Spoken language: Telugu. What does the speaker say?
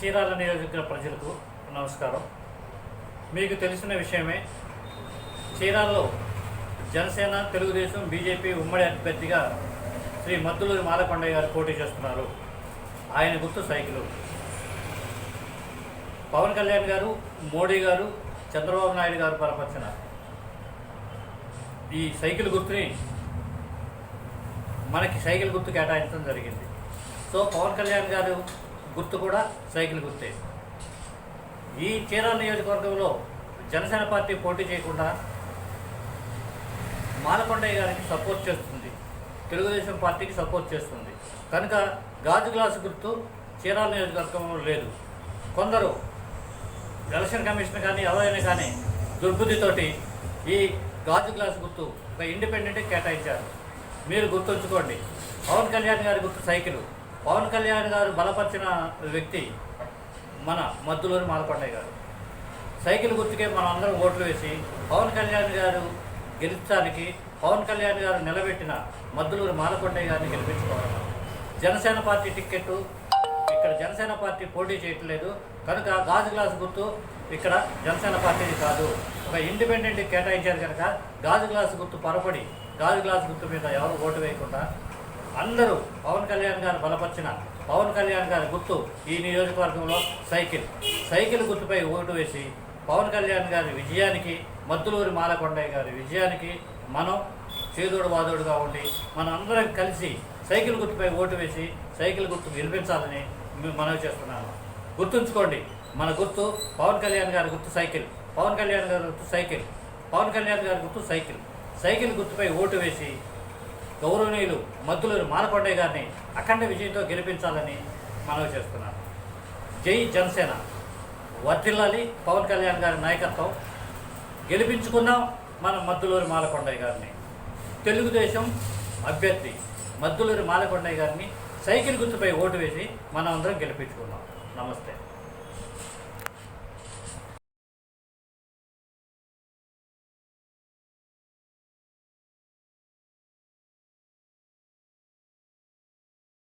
చీరాల నియోజకవర్గ ప్రజలకు నమస్కారం. మీకు తెలిసిన విషయమే చీరాల్లో జనసేన తెలుగుదేశం బీజేపీ ఉమ్మడి అభ్యర్థిగా శ్రీ మద్దులూరి మాలకొండయ్య గారు పోటీ చేస్తున్నారు. ఆయన గుర్తు సైకిలు. పవన్ కళ్యాణ్ గారు మోడీ గారు చంద్రబాబు నాయుడు గారు పరపరిచిన ఈ సైకిల్ గుర్తుని మనకి సైకిల్ గుర్తు కేటాయించడం జరిగింది. సో పవన్ కళ్యాణ్ గారు గుర్తు కూడా సైకిల్ గుర్తే. ఈ చీరాల నియోజకవర్గంలో జనసేన పార్టీ పోటీ చేయకుండా మాలకొండయ్య గారికి సపోర్ట్ చేస్తుంది. తెలుగుదేశం పార్టీకి సపోర్ట్ చేస్తుంది. కనుక గాజు గ్లాసు గుర్తు చీరాల నియోజకవర్గంలో లేదు. కొందరు ఎలక్షన్ కమిషన్ కానీ ఎవరైనా కానీ దుర్బుద్ధితోటి ఈ గాజు గ్లాస్ గుర్తు ఒక ఇండిపెండెంట్ కేటాయించారు. మీరు గుర్తుంచుకోండి. పవన్ కళ్యాణ్ గారి గుర్తు సైకిల్. పవన్ కళ్యాణ్ గారు బలపరిచిన వ్యక్తి మన మద్దులూరి మాలకొండయ్య గారు. సైకిల్ గుర్తుకే మనం అందరం ఓట్లు వేసి పవన్ కళ్యాణ్ గారు గెలిచడానికి పవన్ కళ్యాణ్ గారు నిలబెట్టిన మద్దులూరి మాలకొండయ్య గారిని గెలిపించుకోవాలి జనసేన పార్టీ టిక్కెట్టు ఇక్కడ జనసేన పార్టీ పోటీ చేయట్లేదు. కనుక గాజు గ్లాస్ గుర్తు ఇక్కడ జనసేన పార్టీది కాదు. ఒక ఇండిపెండెంట్ కేటాయించారు కనుక గాజు గ్లాస్ గుర్తు పొరపడి గాజు గ్లాస్ గుర్తు మీద ఎవరు ఓటు వేయకుండా అందరూ పవన్ కళ్యాణ్ గారు బలపరిచిన పవన్ కళ్యాణ్ గారి గుర్తు ఈ నియోజకవర్గంలో సైకిల్. సైకిల్ గుర్తుపై ఓటు వేసి పవన్ కళ్యాణ్ గారి విజయానికి మద్దులూరి మాలకొండయ్య గారి విజయానికి మనం చేదోడు వాదోడుగా ఉండి మనందరం అందరం కలిసి సైకిల్ గుర్తుపై ఓటు వేసి సైకిల్ గుర్తు గెలిపించాలని మేము మనవి చేస్తున్నాను గుర్తుంచుకోండి మన గుర్తు పవన్ కళ్యాణ్ గారి గుర్తు సైకిల్. పవన్ కళ్యాణ్ గారి గుర్తు సైకిల్. పవన్ కళ్యాణ్ గారి గుర్తు సైకిల్. సైకిల్ గుర్తుపై ఓటు వేసి గౌరవనీయులు మద్దులూరి మాలకొండయ్య గారిని అఖండ విజయంతో గెలిపించాలని మనవి చేస్తున్నాను జై జనసేన. వర్తిల్లాలి పవన్ కళ్యాణ్ గారి నాయకత్వం. గెలిపించుకున్నాం మన మద్దులూరి మాలకొండయ్య గారిని. తెలుగుదేశం అభ్యర్థి మద్దులూరి మాలకొండయ్య గారిని సైకిల్ గుర్తుపై ఓటు వేసి మనం అందరం గెలిపించుకున్నాం నమస్తే.